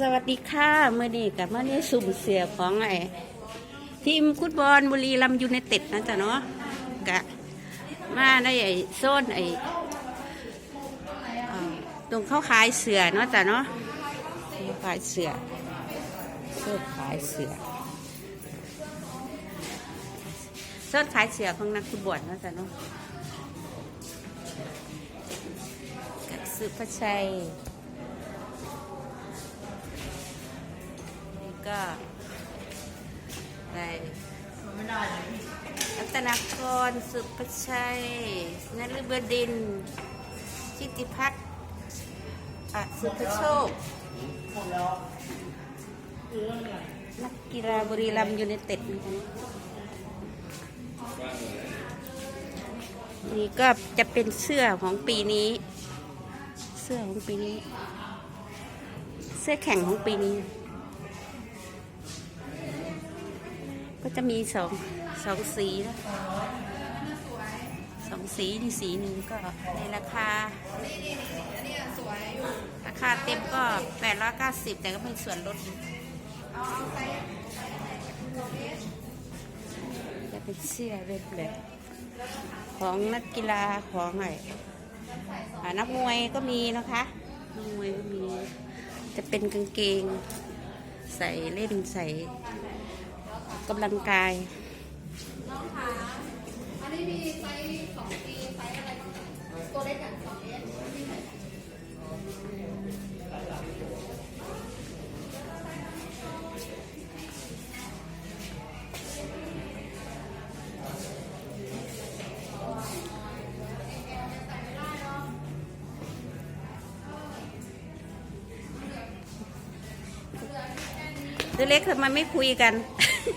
สวัสดีค่ะเมื่อนี้กับเมื่อนี้สุ่มเสียของไอ้ทีมฟุตบอลบุรีรัมยูไนเต็ดนะจ๊ะเนาะกะมาในไอ้โซนไอ้อ่าตรงเข้าขายเสือเนาะจ๊ะเนาะข้าขายเสือโซนขายเสือโซนขายเสือของนักฟุตบอลเนาะจ๊ะเนาะกับสุภชัย ก็ได้รัตนากรสุภชัยนฤบดิน ชิติพัฒน์อสุภโชค นักกีฬาบุรีรัมย์ยูไนเต็ดนี่ก็จะเป็นเสื้อของปีนี้ เสื้อของปีนี้ เสื้อแข่งของปีนี้ ก็จะมีสองสองสีนะสองสีนี่สีหนึ่งก็ในราคาราคาเต็มก็แปดร้อยเก้าสิบแต่ก็มีส่วนลดจะเป็นเสื้อเว็บเลยของนักกีฬาของไอ้อ่านักมวยก็มีนะคะนักมวยก็มี จะเป็นกางเกง ใส่เล่นใส่ กำลังกายน้องคะอันนี้มีไซส์สองปีไซส์อะไรบ้างคะตัวเล็กกับสองเอสตัวเล็กทำไมไม่คุยกัน นี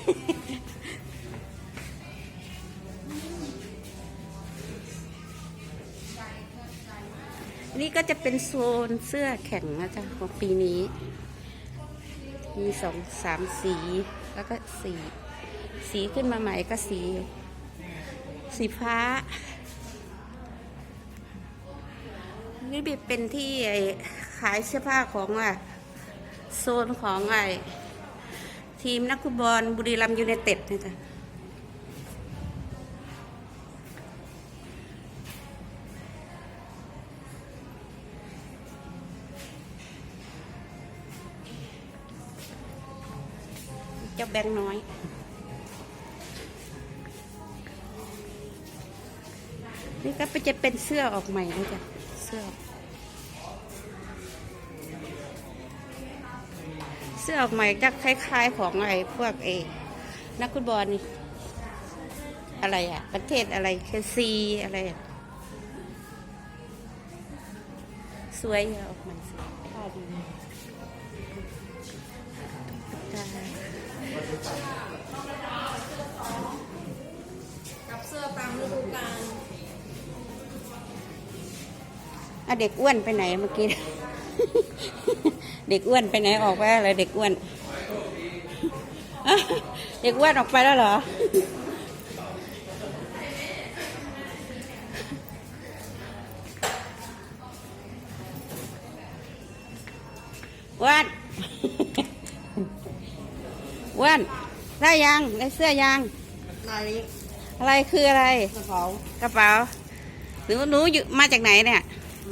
่ก็จะเป็นโซนเสื้อแข่งนะจ๊ะของปีนี้ มีสองสามสี แล้วก็สี สีขึ้นมาใหม่ก็สี สีฟ้า นี่เป็นที่ขายเสื้อผ้าของอะโซนของไอ ทีมนักฟุตบอลบุรีรัมย์ยูไนเต็ดนะจ๊ะเจ้าแบงค์น้อยนี่ก็จะเป็นเสื้อออกใหม่นะจ๊ะเสื้อ สื้อออกใหม่จะคล้าย ๆ ของไอ้พวกเอนักฟุตบอลนี่อะไรอะประเทศอะไรเคซีอะไรอะสวยอะออกใหม่สวยผ้าดีกับเสื้อตามฤดูกาลอะเด็กอ้วนไปไหนเมื่อกี้ เด็กอ้วนไปไหนออกไปอะไรเด็กอ้วน เด็กอ้วนออกไปแล้วเหรอ อ้วน อ้วน ได้ยังได้เสื้อยังลายนี้อะไรคืออะไร กระเป๋ากระเป๋า หนูหนูอยู่มาจากไหนเนี่ย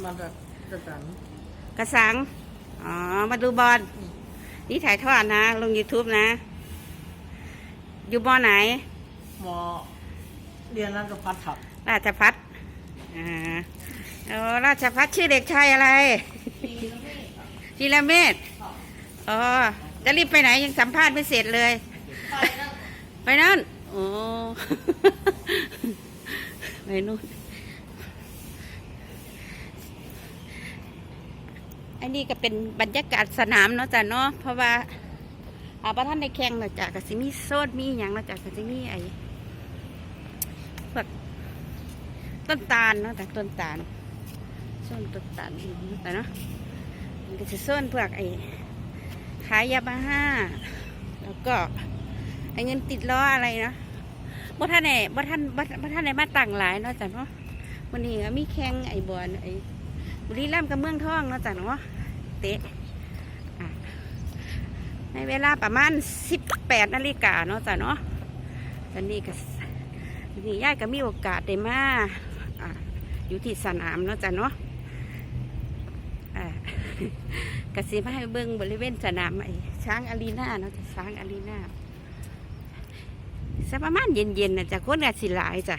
มาแบบกระสังกระสัง อ๋อ มาดูบอล นี่ถ่ายทอดนะ ลง YouTube นะ อยู่บอไหนมอเรียนรัฐพัฒน์ครับราชพัฒอ่าโอ้ราชพัฒชื่อเด็กชายอะไรจีรเมธอ๋อ จะรีบไปไหนยังสัมภาษณ์ไม่เสร็จเลย ไปนั่น โอ้ ไปนู่น อันนี้ก็เป็นบรรยากาศสนามเนาะจ้ะเนาะเพราะว่าอาประท่านในแข่งเนาะจ้ะก็สิมีโซดมีอย่างเนาะจ้ะก็สิมีไอ้พวกต้นตาลเนาะแต่ต้นตาลส้นต้นตาลอีกเนาะแต่เนาะมันก็จะส้นพวกไอ้ขายยาบ้าห้าแล้วก็ไอ้เงินติดล้ออะไรเนาะบ่ท่านไหนบ่ท่านบ่ท่านไหนมาตั้งหลายเนาะจ้ะเนาะวันนี้ก็มีแข่งไอ้บอลไอ้ บุรีรัมย์กับเมืองทองเนาะจ้ะเนาะเตะในเวลาประมาณสิบแปดนาฬิกาเนาะจ้ะเนาะตอนนี้ก็นี่ย่ายก็มีโอกาสได้มาอ่าอยู่ที่สนามเนาะจ้ะเนาะอ่ากสิมาให้เบิ้งบริเวณสนามไอ้ช้างอารีนาเนาะจ้ะช้างอารีนาสักประมาณเย็นๆนะจ้ะคนก็สิหลายจ้ะ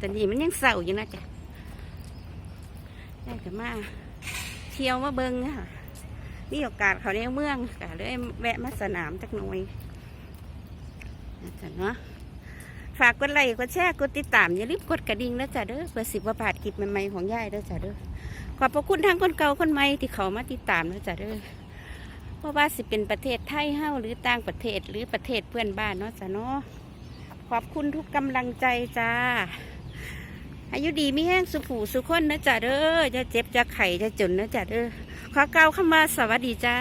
ตอนนี้มันยังเศร้าอยู่นะจ้ะ ได้ก็มาเที่ยวมาเบิงค่ะมีโอกาสเขาในเมืองก็เลยแวะมาสนามจักหน่อยนะจ้ะเนาะฝากกดไลค์กดแชร์กดติดตาม อย่าลืมกดกระดิ่งนะจ้ะเด้อเพื่อสิบว่าผานคลิปใหม่ๆของยายเด้อจ้ะเด้อขอบพระคุณทั้งคนเก่าคนใหม่ที่เขามาติดตามนะจ๊ะเด้อเพราะว่าสิเป็นประเทศไทยเฮาหรือต่างประเทศหรือประเทศเพื่อนบ้านเนาะจ้ะเนาะขอบคุณทุกกำลังใจจ้า อายุดีมีแห้งสุผูสุคนนะจ๊ะเด้อจะเจ็บจะไข่จะจนนะจ๊ะเด้อขอเกล่าวคำว่าสวัสดีจ้า